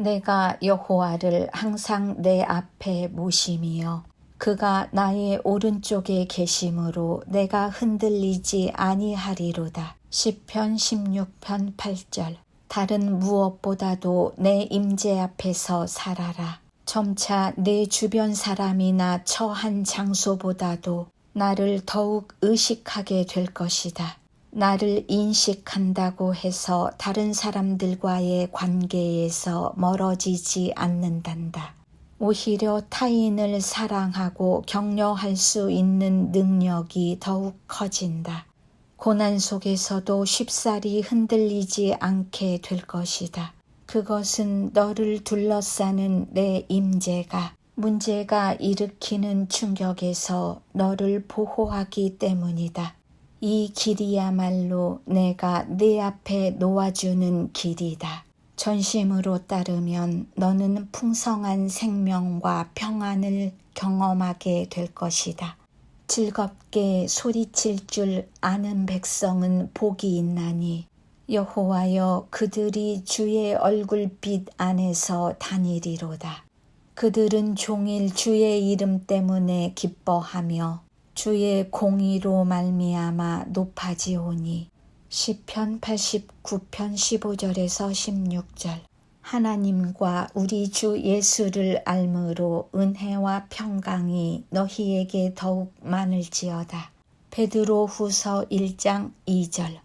내가 여호와를 항상 내 앞에 모심이여 그가 나의 오른쪽에 계심으로 내가 흔들리지 아니하리로다. 시편 16편 8절 다른 무엇보다도 내 임재 앞에서 살아라. 점차 내 주변 사람이나 처한 장소보다도 나를 더욱 의식하게 될 것이다. 나를 인식한다고 해서 다른 사람들과의 관계에서 멀어지지 않는단다. 오히려 타인을 사랑하고 격려할 수 있는 능력이 더욱 커진다. 고난 속에서도 쉽사리 흔들리지 않게 될 것이다. 그것은 너를 둘러싸는 내 임재가 문제가 일으키는 충격에서 너를 보호하기 때문이다. 이 길이야말로 내가 내 앞에 놓아주는 길이다. 전심으로 따르면 너는 풍성한 생명과 평안을 경험하게 될 것이다. 즐겁게 소리칠 줄 아는 백성은 복이 있나니 여호와여 그들이 주의 얼굴빛 안에서 다니리로다. 그들은 종일 주의 이름 때문에 기뻐하며 주의 공의로 말미암아 높아지오니. 시편 89편 15절에서 16절. 하나님과 우리 주 예수를 알므로 은혜와 평강이 너희에게 더욱 많을지어다. 베드로 후서 1장 2절